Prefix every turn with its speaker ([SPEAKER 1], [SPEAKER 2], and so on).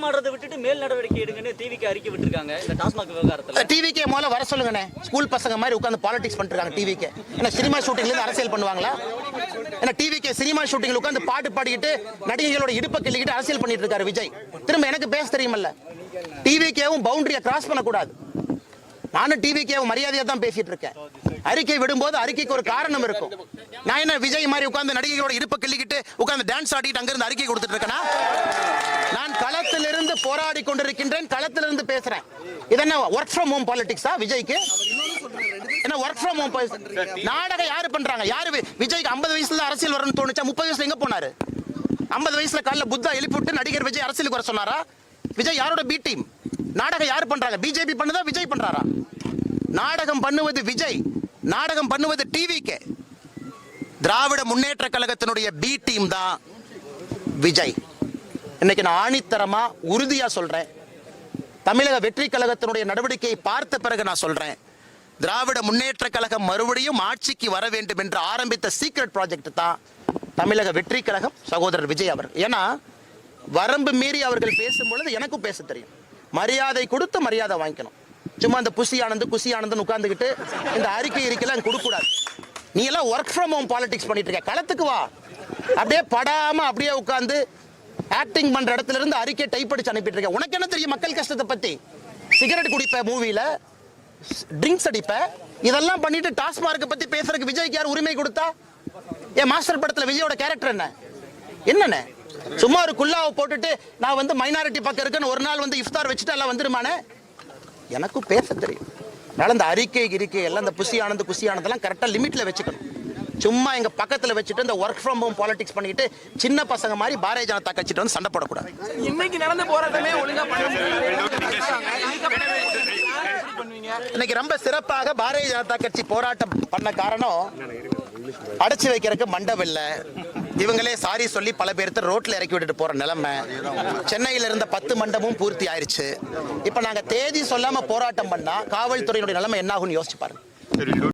[SPEAKER 1] நாடகம் ஆடுறதை விட்டுட்டு மேல் நடவடிக்கை எடுங்கன்னு டிவிக்கு அறிக்கை விட்டுருக்காங்க. இந்த டாஸ்மாக் விவகாரத்தில்.
[SPEAKER 2] டிவிக்கே முதல்ல வர சொல்லுங்கண்ணே. ஸ்கூல் பசங்க மாதிரி உட்காந்து பாலிடிக்ஸ் பண்ணிருக்காங்க டிவிக்கு என்ன சினிமா ஷூட்டிங்ல இருந்து அரசியல் பண்ணுவாங்களா? என்ன டிவிக்கு சினிமா ஷூட்டிங்ல உட்காந்து பாட்டு பாடிக்கிட்டு நடிகைகளோட இடுப்பை கிள்ளிக்கிட்டு அரசியல் பண்ணிட்டு இருக்காரு விஜய். திரும்ப எனக்கு பேச தெரியுமல்ல. டிவிக்கேவும் பவுண்டரியை கிராஸ் பண்ணக்கூடாது. நானும் டிவிக்கேவும் மரியாதையாக தான் பேசிட்டு இருக்கேன். அறிக்கை விடும்போது அறிக்கைக்கு ஒரு காரணம் இருக்கும். நான் என்ன விஜய் மாதிரி உட்கார்ந்து நடிகைகளோட இடுப்பை கிள்ளிக்கிட்டு உட்காந்து டான்ஸ் ஆடிட்டு அங்கிருந்து அறிக்கை கொடுத்துட்டு இருக்கேன்னா நான் களத்திலிருந்து போராடி கொண்டிருக்கின்றேன் களத்திலிருந்து பேசுறேன். இது என்ன ஒர்க் ஃப்ரம் ஹோம் பாலிடிக்ஸா விஜய்க்கு? என்ன ஒர்க் ஃப்ரம் ஹோம் நாடகம் யாரு பண்றாங்க? யாரு விஜய்க்கு 50 வயசுல அரசியல் வரணும்னு தோணுச்சா? முப்பது வயசுல எங்க போனாரு? 50 வயசுல காலைல புத்தா எழுப்பிவிட்டு நடிகர் விஜய் அரசியலுக்கு வர சொன்னாரா? விஜய் யாரோட பி டீம் நாடகம் யாரு பண்றாங்க? பிஜேபி பண்ணுதா விஜய் பண்றாரா? நாடகம் பண்ணுவது விஜய். நாடகம் பண்ணுவது டிவிக்கு திராவிட முன்னேற்ற கழகத்தினுடைய பி டீம் தான் விஜய். இன்னைக்கு நான் ஆணித்தரமா உறுதியா சொல்றேன். தமிழக வெற்றி கழகத்தினுடைய நடவடிக்கையை பார்த்த பிறகு நான் சொல்றேன். திராவிட முன்னேற்ற கழகம் மறுபடியும் ஆட்சிக்கு வர வேண்டும் என்று ஆரம்பித்த சீக்ரெட் ப்ராஜெக்ட் தான் தமிழக வெற்றி கழகம் சகோதரர் விஜய் அவர் ஏன்னா வரம்பு மீறி அவர்கள் பேசும் பொழுது எனக்கும் பேச தெரியும். மரியாதை கொடுத்து மரியாதை வாங்கிக்கணும். சும்மா இந்த புசி ஆனந்து குசி ஆனந்தன் உட்கார்ந்துக்கிட்டு இந்த அறிக்கை இருக்கலாம் கொடுக்கக்கூடாது. நீ எல்லாம் ஒர்க் ஃப்ரம் ஹோம் பாலிடிக்ஸ் பண்ணிட்டு இருக்க. களத்துக்கு வா. அப்படியே படாமல் அப்படியே உட்காந்து ஆக்டிங் பண்ற இடத்துல இருந்து அறிக்கை டைப் அடிச்சு அனுப்பிட்டு இருக்கேன் உனக்கு என்ன தெரியும் மக்கள் கஷ்டத்தை பத்தி? சிகரெட் குடிப்ப மூவில ட்ரிங்க்ஸ் அடிப்ப. இதெல்லாம் பண்ணிட்டு டாஸ்மார்க் பத்தி பேசுறதுக்கு விஜய்க்கு யார் உரிமை கொடுத்தா? என் மாஸ்டர் படத்துல விஜயோட கேரக்டர் என்ன? என்னென்ன? சும்மா ஒரு குல்லாவை போட்டுட்டு நான் வந்து மைனாரிட்டி பக்கம் இருக்குன்னு ஒரு நாள் வந்து இஃப்தார் வச்சுட்டு எல்லாம் வந்துருமானே? எனக்கும் பேச தெரியும். அதனால இந்த அறிக்கை கிரிக்கை எல்லாம் இந்த புசி ஆனந்த் குசி ஆனந்தெல்லாம் கரெக்டாக லிமிட்டில் வச்சுக்கணும். சும்மா எங்க பக்கத்துல வச்சுட்டு இந்த ஒர்க் ஃப்ரம் ஹோம் பாலிடிக்ஸ் பண்ணிக்கிட்டு சின்ன பசங்க மாதிரி பாரதிய ஜனதா கட்சிட்டு வந்து சண்டை போடக்கூடாது.
[SPEAKER 3] இன்னைக்கு நடந்த போராட்டமே ஒழுங்கா பண்ண
[SPEAKER 2] இன்னைக்கு ரொம்ப சிறப்பாக பாரதிய ஜனதா கட்சி போராட்டம் பண்ண காரணம் அடைச்சு வைக்கிறதுக்கு மண்டபம் இல்ல. இவங்களே சாரி சொல்லி பல பேர்த்த ரோட்ல இறக்கி விட்டுட்டு போற நிலைமை. சென்னையில இருந்த பத்து மண்டபமும் பூர்த்தி ஆயிருச்சு. இப்ப நாங்க தேதி சொல்லாம போராட்டம் பண்ணா காவல்துறையினுடைய நிலைமை என்ன ஆகும்னு யோசிச்சு பாருங்க.